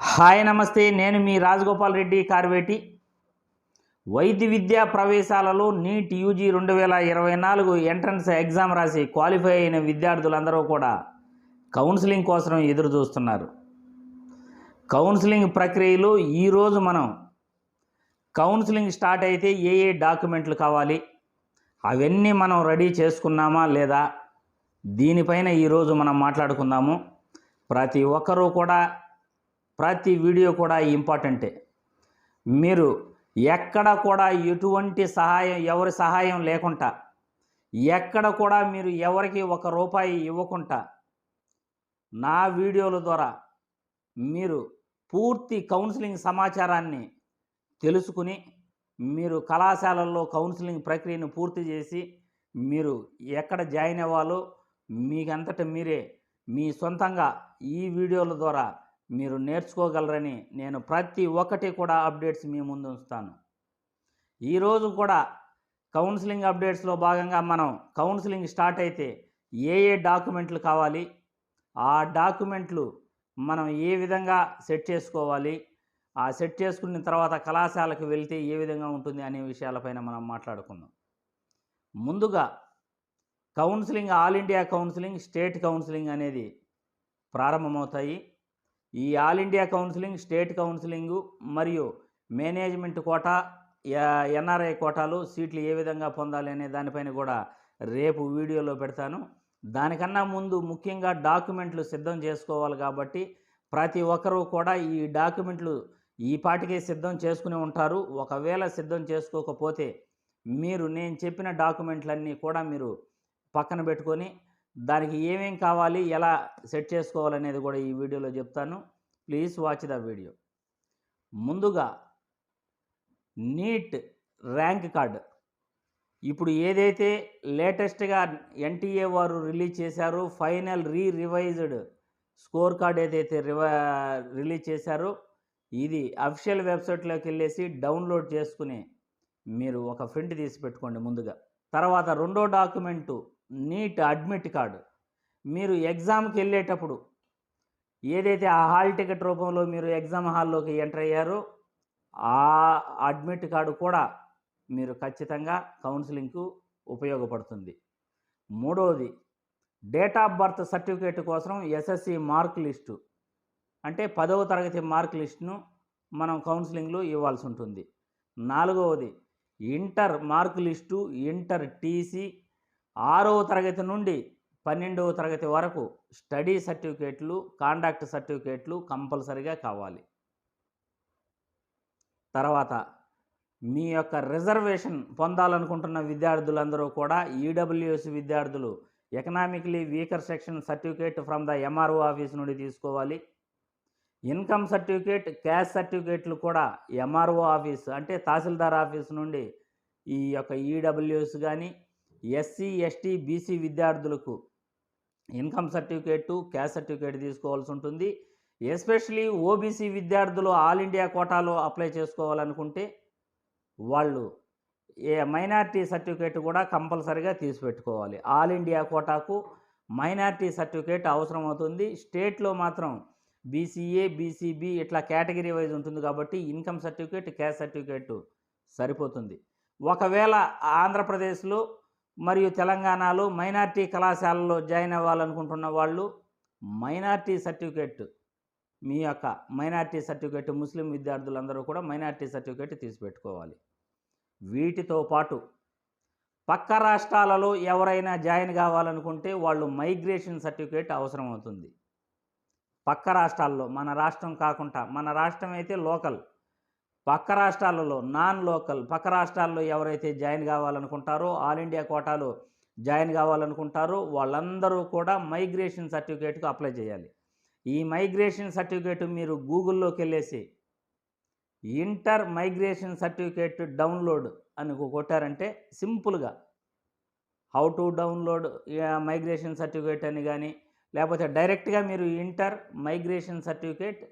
Hi నమస్తే. నేను మీ రాజగోపాల్ రెడ్డి కార్వేటి. వైద్య విద్యా ప్రవేశాలలో నీట్ యూజీ రెండు వేల ఇరవై నాలుగు ఎంట్రన్స్ ఎగ్జామ్ రాసి క్వాలిఫై అయిన విద్యార్థులందరూ కూడా కౌన్సిలింగ్ కోసం ఎదురు చూస్తున్నారు. కౌన్సిలింగ్ ప్రక్రియలో ఈరోజు మనం కౌన్సిలింగ్ స్టార్ట్ అయితే ఏ ఏ డాక్యుమెంట్లు కావాలి అవన్నీ మనం రెడీ చేసుకున్నామా లేదా దీనిపైన ఈరోజు మనం మాట్లాడుకుందాము. ప్రతి ఒక్కరూ కూడా ప్రతి వీడియో కూడా ఇంపార్టెంటే. మీరు ఎక్కడ కూడా ఎటువంటి సహాయం ఎవరి సహాయం లేకుండా ఎక్కడ కూడా మీరు ఎవరికి ఒక రూపాయి ఇవ్వకుండా నా వీడియోల ద్వారా మీరు పూర్తి కౌన్సిలింగ్ సమాచారాన్ని తెలుసుకుని మీరు కళాశాలల్లో కౌన్సిలింగ్ ప్రక్రియను పూర్తి చేసి మీరు ఎక్కడ జాయిన్ అవ్వాలో మీకంతట మీరే మీ సొంతంగా ఈ వీడియోల ద్వారా మీరు నేర్చుకోగలరని నేను ప్రతి ఒక్కటి కూడా అప్డేట్స్ మీ ముందు ఉంచుతాను. ఈరోజు కూడా కౌన్సిలింగ్ అప్డేట్స్లో భాగంగా మనం కౌన్సిలింగ్ స్టార్ట్ అయితే ఏ ఏ డాక్యుమెంట్లు కావాలి ఆ డాక్యుమెంట్లు మనం ఏ విధంగా సెట్ చేసుకోవాలి ఆ సెట్ చేసుకున్న తర్వాత కళాశాలకు వెళ్తే ఏ విధంగా ఉంటుంది అనే విషయాలపైన మనం మాట్లాడుకుందాం. ముందుగా counselling all India counselling state counselling అనేది ప్రారంభమవుతాయి. ఈ all India counselling state counselling మరియు మేనేజ్మెంట్ కోటా ఎన్ఆర్ఐ కోటాలు సీట్లు ఏ విధంగా పొందాలి అనే దానిపైన కూడా రేపు వీడియోలో పెడతాను. దానికన్నా ముందు ముఖ్యంగా డాక్యుమెంట్లు సిద్ధం చేసుకోవాలి కాబట్టి ప్రతి ఒక్కరూ కూడా ఈ డాక్యుమెంట్లు ఈ పాటికే సిద్ధం చేసుకుని ఉంటారు. ఒకవేళ సిద్ధం చేసుకోకపోతే మీరు నేను చెప్పిన డాక్యుమెంట్లన్నీ కూడా మీరు పక్కన పెట్టుకొని దానికి ఏమేం కావాలి ఎలా సెట్ చేసుకోవాలనేది కూడా ఈ వీడియోలో చెప్తాను. Please watch the video. ముందుగా నీట్ ర్యాంక్ కార్డ్. ఇప్పుడు ఏదైతే లేటెస్ట్గా ఎన్టీఏ వారు రిలీజ్ చేశారో final re revised score card ఏదైతే రివ రిలీజ్ చేశారో ఇది అఫిషియల్ వెబ్సైట్లోకి వెళ్ళేసి డౌన్లోడ్ చేసుకుని మీరు ఒక ప్రింట్ తీసి పెట్టుకోండి ముందుగా. తర్వాత రెండో డాక్యుమెంటు నీట్ అడ్మిట్ కార్డు. మీరు ఎగ్జామ్కి వెళ్ళేటప్పుడు ఏదైతే ఆ హాల్ టికెట్ రూపంలో మీరు ఎగ్జామ్ హాల్లోకి ఎంటర్ అయ్యారో ఆ అడ్మిట్ కార్డు కూడా మీరు ఖచ్చితంగా కౌన్సిలింగ్కు ఉపయోగపడుతుంది. మూడవది డేట్ ఆఫ్ బర్త్ సర్టిఫికేట్ కోసం ఎస్ఎస్సి మార్క్ లిస్టు. అంటే పదవ తరగతి మార్క్ లిస్టును మనం కౌన్సిలింగ్లో ఇవ్వాల్సి ఉంటుంది. నాలుగవది inter mark list inter TC ఆరవ తరగతి నుండి పన్నెండవ తరగతి వరకు స్టడీ సర్టిఫికేట్లు కాండక్ట్ సర్టిఫికేట్లు కంపల్సరిగా కావాలి. తర్వాత మీ యొక్క రిజర్వేషన్ పొందాలనుకుంటున్న విద్యార్థులందరూ కూడా ఈడబ్ల్యూఎస్ విద్యార్థులు economically weaker section certificate from the MRO office నుండి తీసుకోవాలి. ఇన్కమ్ సర్టిఫికేట్ క్యాష్ సర్టిఫికేట్లు కూడా ఎంఆర్ఓ ఆఫీస్ అంటే తహసీల్దార్ ఆఫీస్ నుండి ఈ యొక్క ఈడబ్ల్యూఎస్ కానీ ఎస్సీ ఎస్టీ బీసీ విద్యార్థులకు ఇన్కమ్ సర్టిఫికేటు క్యాస్ట్ సర్టిఫికేట్ తీసుకోవాల్సి ఉంటుంది. ఎస్పెషలీ ఓబీసీ విద్యార్థులు ఆల్ ఇండియా కోటాలో అప్లై చేసుకోవాలనుకుంటే వాళ్ళు ఏ మైనార్టీ సర్టిఫికేట్ కూడా కంపల్సరిగా తీసిపెట్టుకోవాలి. ఆల్ ఇండియా కోటాకు మైనార్టీ సర్టిఫికేట్ అవసరం అవుతుంది. స్టేట్లో మాత్రం బీసీఏ బీసీబీ ఇట్లా కేటగిరీ వైజ్ ఉంటుంది కాబట్టి ఇన్కమ్ సర్టిఫికేట్ క్యాష్ సర్టిఫికేట్ సరిపోతుంది. ఒకవేళ ఆంధ్రప్రదేశ్లో మరియు తెలంగాణలో మైనార్టీ కళాశాలలో జాయిన్ అవ్వాలనుకుంటున్న వాళ్ళు మైనార్టీ సర్టిఫికేట్ మీ యొక్క మైనార్టీ సర్టిఫికేట్ ముస్లిం విద్యార్థులందరూ కూడా మైనార్టీ సర్టిఫికేట్ తీసిపెట్టుకోవాలి. వీటితో పాటు పక్క రాష్ట్రాలలో ఎవరైనా జాయిన్ కావాలనుకుంటే వాళ్ళు మైగ్రేషన్ సర్టిఫికేట్ అవసరం అవుతుంది పక్క రాష్ట్రాల్లో మన రాష్ట్రం కాకుండా మన రాష్ట్రం అయితే లోకల్. పక్క రాష్ట్రాలలో నాన్ లోకల్ పక్క రాష్ట్రాల్లో ఎవరైతే జాయిన్ కావాలనుకుంటారో ఆల్ ఇండియా కోటాలో జాయిన్ కావాలనుకుంటారో వాళ్ళందరూ కూడా మైగ్రేషన్ సర్టిఫికేట్కు అప్లై చేయాలి. ఈ మైగ్రేషన్ సర్టిఫికేట్ మీరు గూగుల్లోకి వెళ్ళేసి ఇంటర్ మైగ్రేషన్ సర్టిఫికేట్ డౌన్లోడ్ అని కొట్టారంటే సింపుల్గా. How to download migration certificate అని కానీ లేకపోతే డైరెక్ట్గా మీరు ఇంటర్ మైగ్రేషన్ సర్టిఫికేట్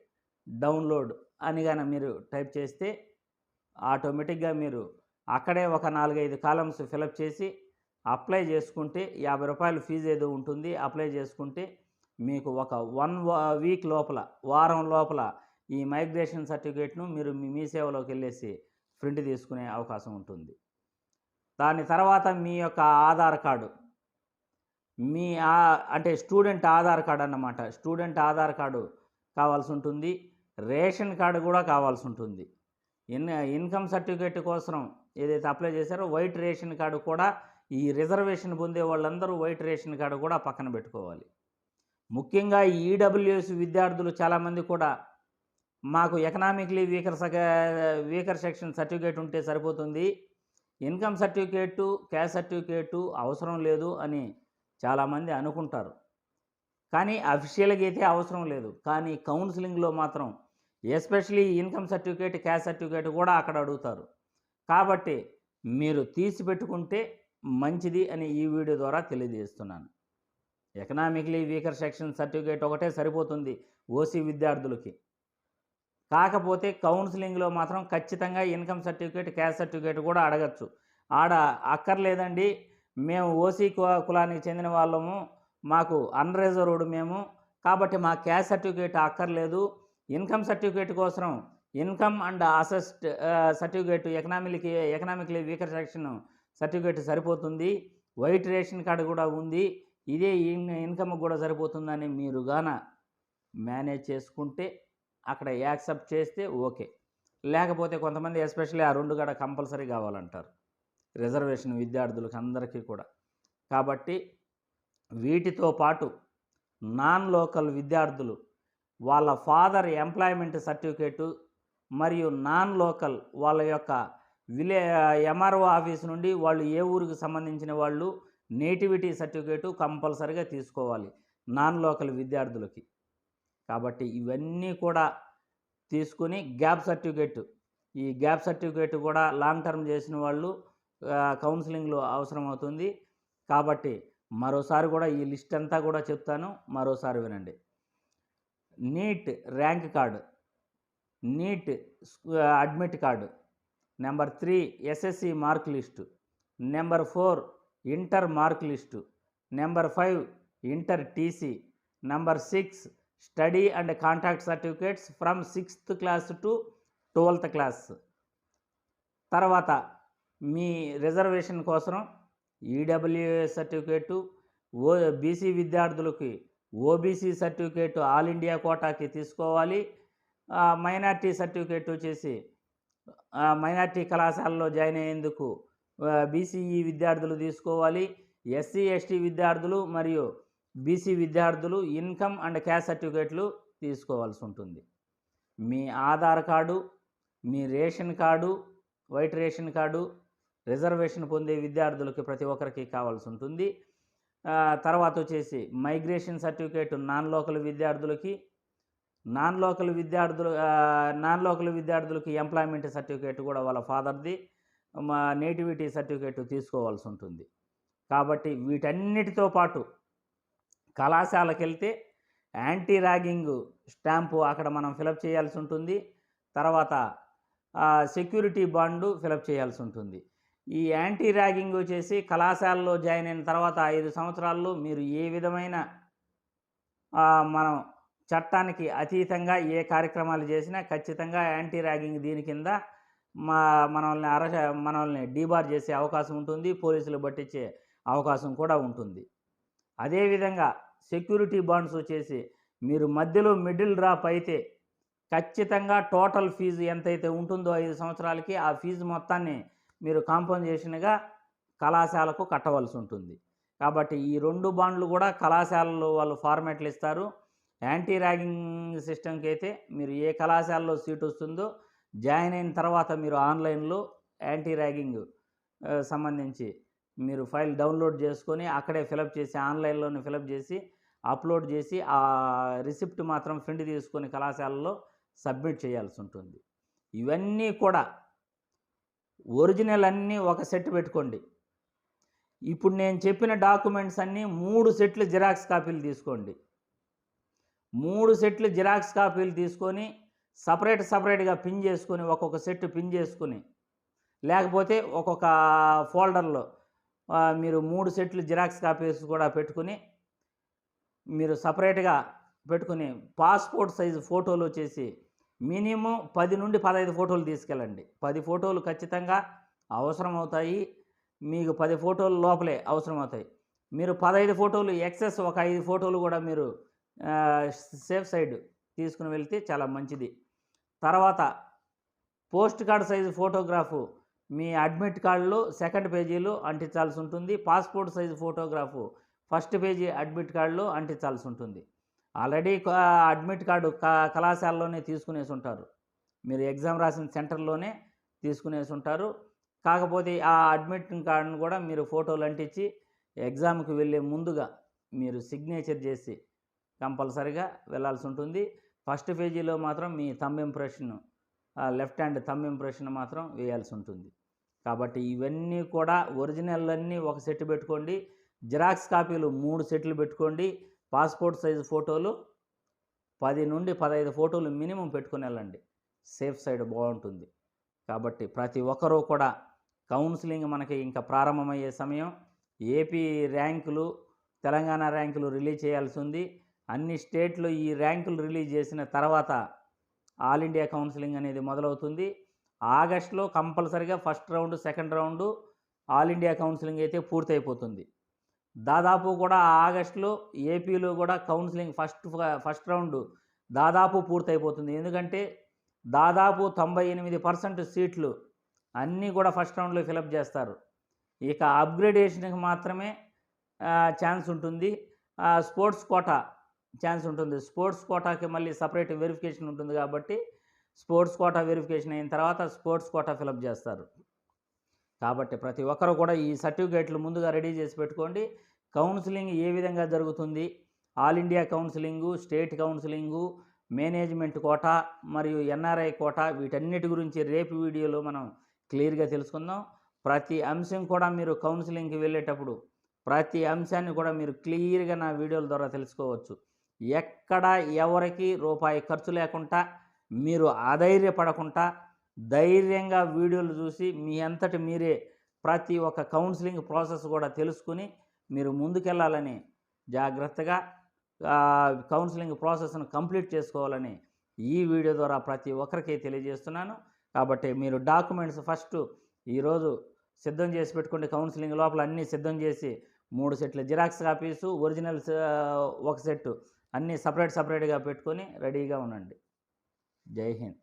డౌన్లోడ్ అని కానీ మీరు టైప్ చేస్తే ఆటోమేటిక్గా మీరు అక్కడే ఒక నాలుగైదు కాలమ్స్ ఫిలప్ చేసి అప్లై చేసుకుంటే యాభై రూపాయలు ఫీజు ఏదో ఉంటుంది అప్లై చేసుకుంటే మీకు ఒక వన్ వీక్ లోపల వారం లోపల ఈ మైగ్రేషన్ సర్టిఫికేట్ను మీరు మీ మీ సేవలోకి వెళ్ళేసి ప్రింట్ తీసుకునే అవకాశం ఉంటుంది. దాని తర్వాత మీ యొక్క ఆధార్ కార్డు. మీ అంటే స్టూడెంట్ ఆధార్ కార్డు అన్నమాట. స్టూడెంట్ ఆధార్ కార్డు కావాల్సి ఉంటుంది. రేషన్ కార్డు కూడా కావాల్సి ఉంటుంది ఇన్ ఇన్కమ్ సర్టిఫికేట్ కోసం ఏదైతే అప్లై చేశారో వైట్ రేషన్ కార్డు కూడా ఈ రిజర్వేషన్ పొందే వాళ్ళందరూ వైట్ రేషన్ కార్డు కూడా పక్కన పెట్టుకోవాలి. ముఖ్యంగా ఈడబ్ల్యూఎస్ విద్యార్థులు చాలామంది కూడా మాకు ఎకనామిక్లీ వీకర్ సగ వీకర్ సెక్షన్ సర్టిఫికేట్ ఉంటే సరిపోతుంది. ఇన్కమ్ సర్టిఫికేటు క్యాష్ సర్టిఫికేటు అవసరం లేదు అని చాలామంది అనుకుంటారు. కానీ అఫీషియల్గా అయితే అవసరం లేదు. కానీ కౌన్సిలింగ్లో మాత్రం especially income certificate caste certificate కూడా అక్కడ అడుగుతారు. కాబట్టి మీరు తీసి పెట్టుకుంటే మంచిది అని ఈ వీడియో ద్వారా తెలియజేస్తున్నాను. ఎకనామిక్లీ వీకర్ సెక్షన్ సర్టిఫికేట్ ఒకటే సరిపోతుంది ఓసీ విద్యార్థులకి. కాకపోతే కౌన్సిలింగ్లో మాత్రం ఖచ్చితంగా ఇన్కమ్ సర్టిఫికేట్ క్యాష్ సర్టిఫికేట్ కూడా అడగచ్చు. ఆడ అక్కర్లేదండి. మేము ఓసీ కు- కులానికి చెందిన వాళ్ళము. మాకు అన్రిజర్వ్డ్ మేము. కాబట్టి మా క్యాస్ట్ సర్టిఫికేట్ అక్కర్లేదు. ఇన్కమ్ సర్టిఫికేట్ కోసం income and assets certificate economically economically weaker section certificate సరిపోతుంది. వైట్ రేషన్ కార్డు కూడా ఉంది. ఇదే ఇన్ ఇన్కమ్ కూడా సరిపోతుందని మీరు గాన మేనేజ్ చేసుకుంటే అక్కడ యాక్సెప్ట్ చేస్తే ఓకే. లేకపోతే కొంతమంది ఎస్పెషల్లీ ఆ రెండు గడ కంపల్సరీ కావాలంటారు. రిజర్వేషన్ విద్యార్థులకు అందరికీ కూడా. కాబట్టి వీటితో పాటు నాన్ లోకల్ విద్యార్థులు వాళ్ళ ఫాదర్ ఎంప్లాయ్మెంట్ సర్టిఫికేటు మరియు నాన్ లోకల్ వాళ్ళ యొక్క విలే ఎంఆర్ఓ ఆఫీస్ నుండి వాళ్ళు ఏ ఊరికి సంబంధించిన వాళ్ళు నేటివిటీ సర్టిఫికేటు కంపల్సరిగా తీసుకోవాలి నాన్ లోకల్ విద్యార్థులకి. కాబట్టి ఇవన్నీ కూడా తీసుకుని గ్యాప్ సర్టిఫికేట్. ఈ గ్యాప్ సర్టిఫికేట్ కూడా లాంగ్ టర్మ్ చేసిన వాళ్ళు కౌన్సిలింగ్లో అవసరం అవుతుంది కాబట్టి మరోసారి కూడా ఈ లిస్ట్ అంతా కూడా చెప్తాను. మరోసారి వినండి. NEET rank card NEET admit card. Number three SSC mark list. Number four inter mark list. Number five inter TC. Number six study and contact certificates from sixth class to twelfth class. తర్వాత మీ reservation కోసం EWS certificate ఓ BC విద్యార్థులకి OBC certificate all India కోటాకి తీసుకోవాలి. Minority certificate వచ్చేసి minority కళాశాలలో join అయ్యేందుకు BCE విద్యార్థులు తీసుకోవాలి. ఎస్సీ ఎస్టీ విద్యార్థులు మరియు బీసీ విద్యార్థులు ఇన్కమ్ అండ్ క్యాష్ సర్టిఫికేట్లు తీసుకోవాల్సి ఉంటుంది. మీ ఆధార్ కార్డు మీ ration card white ration card reservation పొందే విద్యార్థులకి ప్రతి ఒక్కరికి కావాల్సి ఉంటుంది. తర్వాత వచ్చేసి మైగ్రేషన్ సర్టిఫికేట్ నాన్ లోకల్ విద్యార్థులకి నాన్ లోకల్ విద్యార్థులు నాన్ లోకల్ విద్యార్థులకి ఎంప్లాయ్మెంట్ సర్టిఫికేట్ కూడా వాళ్ళ ఫాదర్ది మా నేటివిటీ సర్టిఫికేట్ తీసుకోవాల్సి ఉంటుంది. కాబట్టి వీటన్నిటితో పాటు కళాశాలకు వెళ్తే యాంటీ ర్యాగింగ్ స్టాంపు అక్కడ మనం ఫిలప్ చేయాల్సి ఉంటుంది. తర్వాత సెక్యూరిటీ బాండు ఫిలప్ చేయాల్సి ఉంటుంది. ఈ యాంటీ ర్యాగింగ్ వచ్చేసి కళాశాలలో జాయిన్ అయిన తర్వాత ఐదు సంవత్సరాల్లో మీరు ఏ విధమైన మనం చట్టానికి అతీతంగా ఏ కార్యక్రమాలు చేసినా ఖచ్చితంగా యాంటీ ర్యాగింగ్ దీని కింద మా మనల్ని అర మనల్ని డీబార్ చేసే అవకాశం ఉంటుంది పోలీసులు పట్టించే అవకాశం కూడా ఉంటుంది. అదేవిధంగా సెక్యూరిటీ బాండ్స్ వచ్చేసి మీరు మధ్యలో మిడిల్ డ్రాప్ అయితే ఖచ్చితంగా టోటల్ ఫీజు ఎంతైతే ఉంటుందో ఐదు సంవత్సరాలకి ఆ ఫీజు మొత్తాన్ని మీరు కాంపన్సేషన్గా కళాశాలకు కట్టవలసి ఉంటుంది. కాబట్టి ఈ రెండు బాండ్లు కూడా కళాశాలలో వాళ్ళు ఫార్మాట్లు ఇస్తారు. యాంటీ ర్యాగింగ్ సిస్టమ్కి అయితే మీరు ఏ కళాశాలలో సీట్ వస్తుందో జాయిన్ అయిన తర్వాత మీరు ఆన్లైన్లో యాంటీ ర్యాగింగ్ సంబంధించి మీరు ఫైల్ డౌన్లోడ్ చేసుకొని అక్కడే ఫిలప్ చేసి ఆన్లైన్లోనే ఫిలప్ చేసి అప్లోడ్ చేసి ఆ రిసిప్ట్ మాత్రం ప్రింట్ తీసుకొని కళాశాలలో సబ్మిట్ చేయాల్సి ఉంటుంది. ఇవన్నీ కూడా ఒరిజినల్ అన్నీ ఒక సెట్ పెట్టుకోండి. ఇప్పుడు నేను చెప్పిన డాక్యుమెంట్స్ అన్నీ మూడు సెట్లు జిరాక్స్ కాపీలు తీసుకోండి. మూడు సెట్లు జిరాక్స్ కాపీలు తీసుకొని సపరేట్ సపరేట్గా పిన్ చేసుకొని ఒక్కొక్క సెట్ పిన్ చేసుకొని లేకపోతే ఒక్కొక్క ఫోల్డర్లో మీరు మూడు సెట్లు జిరాక్స్ కాపీస్ కూడా పెట్టుకుని మీరు సపరేట్గా పెట్టుకుని పాస్పోర్ట్ సైజు ఫోటోలు వచ్చేసి మినిమం పది నుండి పదహైదు ఫోటోలు తీసుకెళ్ళండి. పది ఫోటోలు ఖచ్చితంగా అవసరం అవుతాయి మీకు పది ఫోటోలు లోపలే అవసరం అవుతాయి మీరు పదహైదు ఫోటోలు ఎక్సెస్ ఒక ఐదు ఫోటోలు కూడా మీరు సేఫ్ సైడ్ తీసుకుని వెళ్తే చాలా మంచిది. తర్వాత పోస్ట్ కార్డ్ సైజు ఫోటోగ్రాఫు మీ అడ్మిట్ కార్డులో సెకండ్ పేజీలో అంటించాల్సి ఉంటుంది. Passport size photograph first page admit కార్డులో అంటించాల్సి ఉంటుంది. ఆల్రెడీ అడ్మిట్ కార్డు క కళాశాలలోనే తీసుకునేసి ఉంటారు. మీరు ఎగ్జామ్ రాసిన సెంటర్లోనే తీసుకునేసి ఉంటారు. కాకపోతే ఆ అడ్మిట్ కార్డును కూడా మీరు ఫోటోలు అంటించి ఎగ్జామ్కి వెళ్ళే ముందుగా మీరు సిగ్నేచర్ చేసి కంపల్సరిగా వెళ్ళాల్సి ఉంటుంది. ఫస్ట్ పేజీలో మాత్రం మీ thumb impression left hand thumb impression మాత్రం వేయాల్సి ఉంటుంది. కాబట్టి ఇవన్నీ కూడా ఒరిజినల్ అన్నీ ఒక సెట్ పెట్టుకోండి. జిరాక్స్ కాపీలు మూడు సెట్లు పెట్టుకోండి. పాస్పోర్ట్ సైజు ఫోటోలు పది నుండి పదహైదు ఫోటోలు మినిమం పెట్టుకుని వెళ్ళండి. సేఫ్ సైడ్ బాగుంటుంది. కాబట్టి ప్రతి ఒక్కరూ కూడా కౌన్సిలింగ్ మనకి ఇంకా ప్రారంభమయ్యే సమయం. ఏపీ ర్యాంకులు తెలంగాణ ర్యాంకులు రిలీజ్ చేయాల్సి ఉంది. అన్ని స్టేట్లు ఈ ర్యాంకులు రిలీజ్ చేసిన తర్వాత ఆల్ ఇండియా కౌన్సిలింగ్ అనేది మొదలవుతుంది. ఆగస్టులో కంపల్సరిగా first round second round all India counselling అయితే పూర్తయిపోతుంది. దాదాపు కూడా ఆగస్టులో ఏపీలో కూడా కౌన్సిలింగ్ ఫస్ట్ ఫస్ట్ రౌండ్ దాదాపు పూర్తయిపోతుంది. ఎందుకంటే దాదాపు తొంభై ఎనిమిది పర్సెంట్ సీట్లు అన్నీ కూడా ఫస్ట్ రౌండ్లో ఫిలప్ చేస్తారు. ఇక అప్గ్రేడేషన్కి మాత్రమే ఛాన్స్ ఉంటుంది. స్పోర్ట్స్ కోటా ఛాన్స్ ఉంటుంది. స్పోర్ట్స్ కోటాకి మళ్ళీ సపరేట్ వెరిఫికేషన్ ఉంటుంది కాబట్టి స్పోర్ట్స్ కోటా వెరిఫికేషన్ అయిన తర్వాత స్పోర్ట్స్ కోటా ఫిలప్ చేస్తారు. కాబట్టి ప్రతి ఒక్కరు కూడా ఈ సర్టిఫికేట్లు ముందుగా రెడీ చేసి పెట్టుకోండి. కౌన్సిలింగ్ ఏ విధంగా జరుగుతుంది? All India counselling state counselling management quota మరియు ఎన్ఆర్ఐ కోటా వీటన్నిటి గురించి రేపు వీడియోలో మనం క్లియర్గా తెలుసుకుందాం. ప్రతి అంశం కూడా మీరు కౌన్సిలింగ్కి వెళ్ళేటప్పుడు ప్రతి అంశాన్ని కూడా మీరు క్లియర్గా నా వీడియోల ద్వారా తెలుసుకోవచ్చు. ఎక్కడ ఎవరికి రూపాయి ఖర్చు లేకుండా మీరు అధైర్యపడకుండా ధైర్యంగా వీడియోలు చూసి మీ అంతటి మీరే ప్రతి ఒక్క కౌన్సిలింగ్ ప్రాసెస్ కూడా తెలుసుకుని మీరు ముందుకెళ్ళాలని జాగ్రత్తగా కౌన్సిలింగ్ ప్రాసెస్ను కంప్లీట్ చేసుకోవాలని ఈ వీడియో ద్వారా ప్రతి ఒక్కరికి తెలియజేస్తున్నాను. కాబట్టి మీరు డాక్యుమెంట్స్ ఫస్ట్ ఈరోజు సిద్ధం చేసి పెట్టుకోండి కౌన్సిలింగ్ లోపల అన్నీ సిద్ధం చేసి మూడు సెట్ల జిరాక్స్ కాపీసు ఒరిజినల్స్ ఒక సెట్ అన్నీ సపరేట్ సపరేట్గా పెట్టుకొని రెడీగా ఉండండి. జై హింద్.